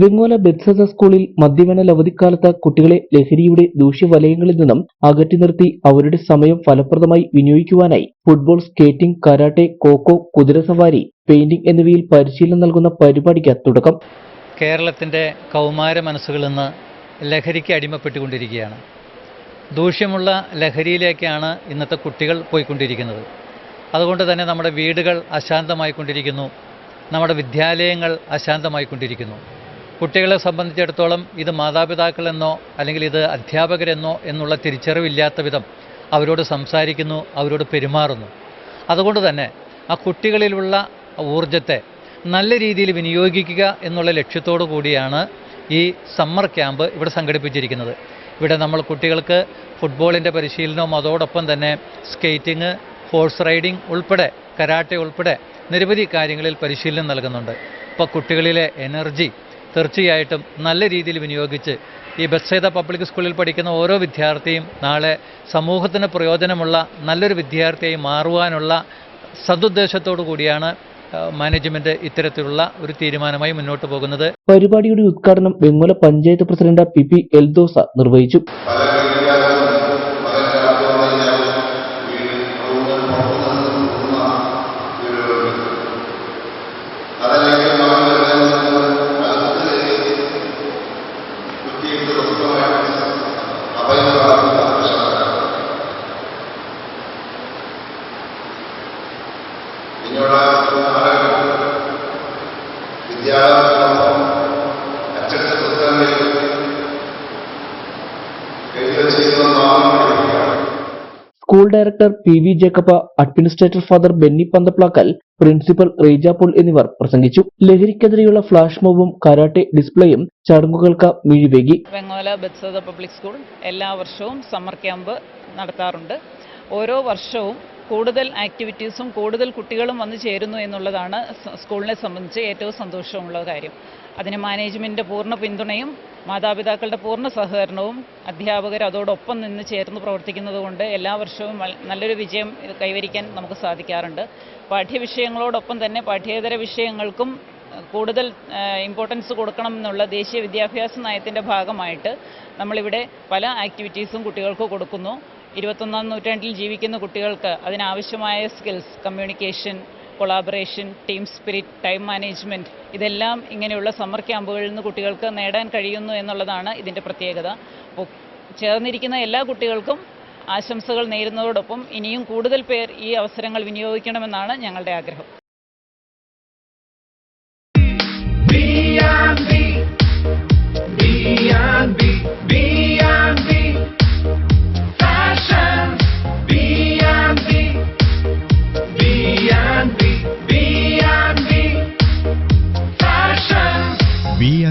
വെങ്ങോല ബെത്സസ സ്കൂളിൽ മദ്യവേനൽ അവധിക്കാലത്ത് കുട്ടികളെ ലഹരിയുടെ ദൂഷ്യവലയങ്ങളിൽ നിന്നും അകറ്റി നിർത്തി അവരുടെ സമയം ഫലപ്രദമായി വിനിയോഗിക്കുവാനായി ഫുട്ബോൾ സ്കേറ്റിംഗ് കരാട്ടെ കോക്കോ കുതിരസവാരി പെയിന്റിംഗ് എന്നിവയിൽ പരിശീലനം നൽകുന്ന പരിപാടിക്ക് തുടക്കം. കേരളത്തിന്റെ കൗമാര മനസ്സുകളിൽ ലഹരിക്ക് അടിമപ്പെട്ടുകൊണ്ടിരിക്കുകയാണ്. ദൂഷ്യമുള്ള ലഹരിയിലേക്കാണ് ഇന്നത്തെ കുട്ടികൾ പോയിക്കൊണ്ടിരിക്കുന്നത്. അതുകൊണ്ട് തന്നെ നമ്മുടെ വീടുകൾ അശാന്തമായിക്കൊണ്ടിരിക്കുന്നു. നമ്മുടെ വിദ്യാലയങ്ങൾ അശാന്തമായിക്കൊണ്ടിരിക്കുന്നു. കുട്ടികളെ സംബന്ധിച്ചിടത്തോളം ഇത് മാതാപിതാക്കളെന്നോ അല്ലെങ്കിൽ ഇത് അധ്യാപകരെന്നോ എന്നുള്ള തിരിച്ചറിവില്ലാത്ത വിധം അവരോട് സംസാരിക്കുന്നു അവരോട് പെരുമാറുന്നു. അതുകൊണ്ട് തന്നെ ആ കുട്ടികളിലുള്ള ഊർജത്തെ നല്ല രീതിയിൽ വിനിയോഗിക്കുക എന്നുള്ള ലക്ഷ്യത്തോടു കൂടിയാണ് ഈ സമ്മർ ക്യാമ്പ് ഇവിടെ സംഘടിപ്പിച്ചിരിക്കുന്നത്. ഇവിടെ നമ്മൾ കുട്ടികൾക്ക് ഫുട്ബോളിന്റെ പരിശീലനവും അതോടൊപ്പം തന്നെ സ്കേറ്റിംഗ് ഹോഴ്സ് റൈഡിംഗ് ഉൾപ്പെടെ കരാട്ടെ ഉൾപ്പെടെ നിരവധി കാര്യങ്ങളിൽ പരിശീലനം നൽകുന്നുണ്ട്. ഇപ്പോൾ കുട്ടികളിലെ എനർജി തീർച്ചയായിട്ടും നല്ല രീതിയിൽ വിനിയോഗിച്ച് ഈ ബസ്സേത പബ്ലിക് സ്കൂളിൽ പഠിക്കുന്ന ഓരോ വിദ്യാർത്ഥിയും നാളെ സമൂഹത്തിന് പ്രയോജനമുള്ള നല്ലൊരു വിദ്യാർത്ഥിയായി മാറുവാനുള്ള സതുദ്ദേശത്തോടു കൂടിയാണ് മാനേജ്മെന്റ് ഇത്തരത്തിലുള്ള ഒരു തീരുമാനമായി മുന്നോട്ട് പോകുന്നത്. പരിപാടിയുടെ ഉദ്ഘാടനം Vengola panchayat president P P Eldhose നിർവഹിച്ചു. പല school director P V Jacob administrator father Benny Panthaplackal principal Reeja Paul എന്നിവർ പ്രസംഗിച്ചു. ലഹരിക്കെതിരെയുള്ള ഫ്ലാഷ് മോബും കരാട്ടെ ഡിസ്പ്ലേയും ചടങ്ങുകൾക്ക് മിഴിവേകി. വെങ്ങോല ബത്സദ പബ്ലിക് സ്കൂൾ എല്ലാ വർഷവും സമ്മർ ക്യാമ്പ് നടത്താറുണ്ട്. ഓരോ വർഷവും കൂടുതൽ ആക്ടിവിറ്റീസും കൂടുതൽ കുട്ടികളും വന്നു ചേരുന്നു എന്നുള്ളതാണ് സ്കൂളിനെ സംബന്ധിച്ച് ഏറ്റവും സന്തോഷമുള്ള കാര്യം. അതിന് മാനേജ്മെന്റിന്റെ പൂർണ പിന്തുണയും മാതാപിതാക്കളുടെ പൂർണ സഹകരണവും അധ്യാപകർ അതോടൊപ്പം നിന്ന് ചേർന്ന് പ്രവർത്തിക്കുന്നതുകൊണ്ട് എല്ലാ വർഷവും നല്ലൊരു വിജയം കൈവരിക്കാൻ നമുക്ക് സാധിക്കാറുണ്ട്. പാഠ്യവിഷയങ്ങളോടൊപ്പം തന്നെ പാഠ്യേതര വിഷയങ്ങൾക്കും കൂടുതൽ ഇമ്പോർട്ടൻസ് കൊടുക്കണം എന്നുള്ള ദേശീയ വിദ്യാഭ്യാസ നയത്തിന്റെ ഭാഗമായിട്ട് നമ്മളിവിടെ പല ആക്ടിവിറ്റീസും കുട്ടികൾക്ക് കൊടുക്കുന്നു. ഇരുപത്തൊന്നാം നൂറ്റാണ്ടിൽ ജീവിക്കുന്ന കുട്ടികൾക്ക് അതിനാവശ്യമായ skills communication collaboration team spirit time management ഇതെല്ലാം ഇങ്ങനെയുള്ള സമ്മർ ക്യാമ്പുകളിൽ നിന്ന് കുട്ടികൾക്ക് നേടാൻ കഴിയുന്നു എന്നുള്ളതാണ് ഇതിന്റെ പ്രത്യേകത. അപ്പോൾ ചേർന്നിരിക്കുന്ന എല്ലാ കുട്ടികൾക്കും ആശംസകൾ നേരുന്നതോടൊപ്പം ഇനിയും കൂടുതൽ പേർ ഈ അവസരങ്ങൾ വിനിയോഗിക്കണമെന്നാണ് ഞങ്ങളുടെ ആഗ്രഹം.